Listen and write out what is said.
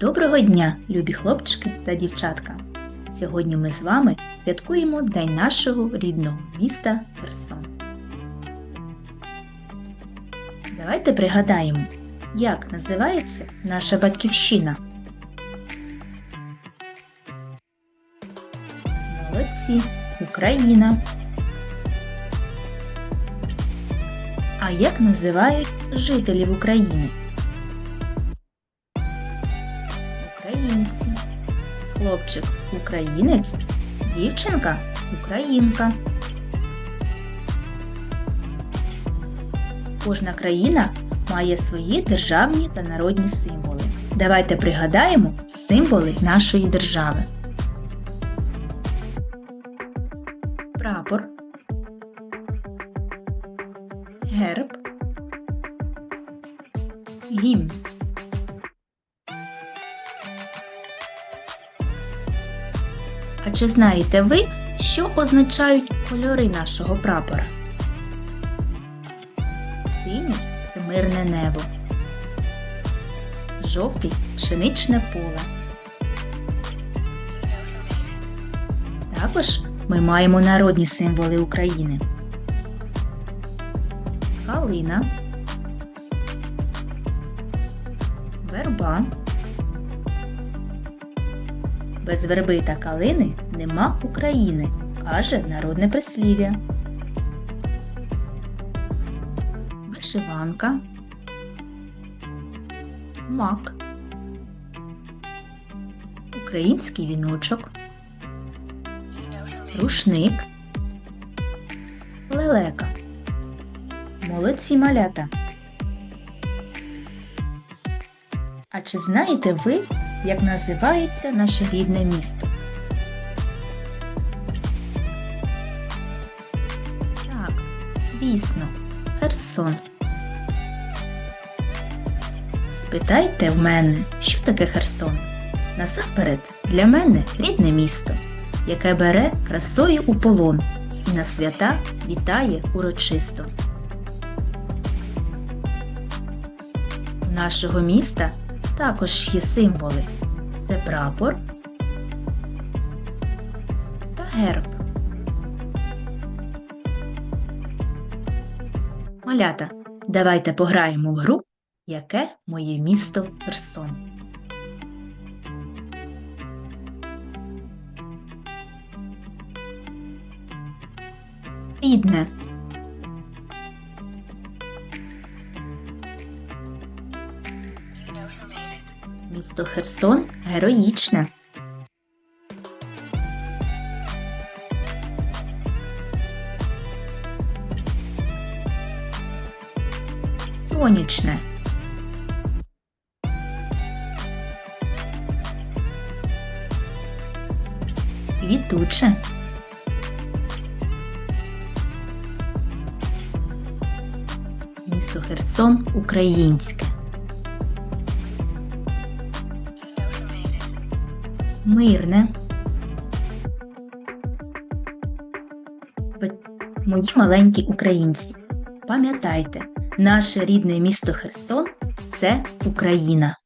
Доброго дня, любі хлопчики та дівчатка! Сьогодні ми з вами святкуємо День нашого рідного міста Херсон. Давайте пригадаємо, як називається наша батьківщина. Молодці, Україна. А як називають жителів України? Хлопчик українець, дівчинка українка. Кожна країна має свої державні та народні символи. Давайте пригадаємо символи нашої держави. Прапор, герб, гімн. А чи знаєте ви, що означають кольори нашого прапора? Синій це мирне небо. Жовтий пшеничне поле. Також ми маємо народні символи України. Калина, верба. Без верби та калини нема України, каже народне прислів'я. Вишиванка, мак, український віночок, рушник, лелека. Молодці малята. А чи знаєте ви, як називається наше рідне місто? Так, звісно, Херсон. Спитайте в мене, що таке Херсон? Насамперед, для мене рідне місто, яке бере красою у полон і на свята вітає урочисто. Нашого міста також є символи. Це прапор та герб. Малята, давайте пограємо в гру Яке моє місто Херсон. Рідне. Місто Херсон героїчне. Сонячне. Квітуче. Місто Херсон українське. Мирне. Мої маленькі українці. Пам'ятайте, наше рідне місто Херсон це Україна.